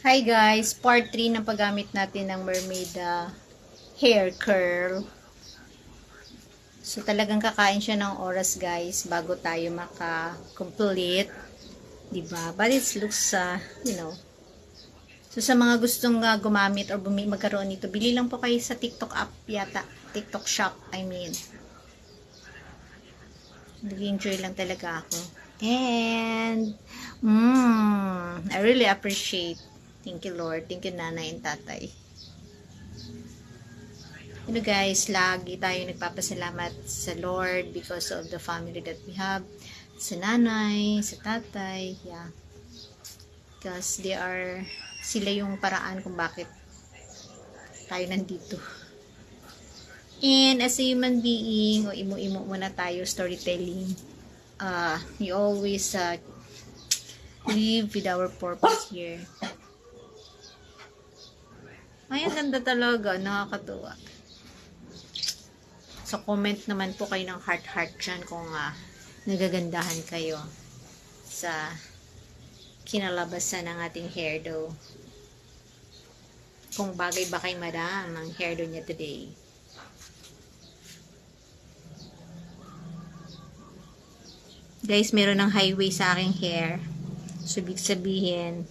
Hi guys, part 3 ng paggamit natin ng mermaid uh, hair curl. So talagang kakain siya ng oras guys bago tayo maka-complete. 'Di ba? But it looks uh, you know. So sa mga gustong uh, gumamit or magkaroon nito, bili lang po kayo sa TikTok app yata. TikTok shop, I mean. Nag-enjoy lang talaga ako. And, mm, I really appreciate Thank you, Lord. Thank you, Nanay and Tatay. You know, guys, lagi tayo nagpapasalamat sa Lord because of the family that we have. Sa nanay, sa tatay, yeah. Because they are, sila yung paraan kung bakit tayo nandito. And as a human being, o imo-imo muna tayo, storytelling, uh, we always uh, live with our purpose here. Ay, ang ganda talaga. Nakakatuwa. So, comment naman po kayo ng heart-heart dyan kung uh, nagagandahan kayo sa kinalabasan ng ating hairdo. Kung bagay ba kay madam ang hairdo niya today. Guys, meron ng highway sa aking hair. So, ibig sabihin,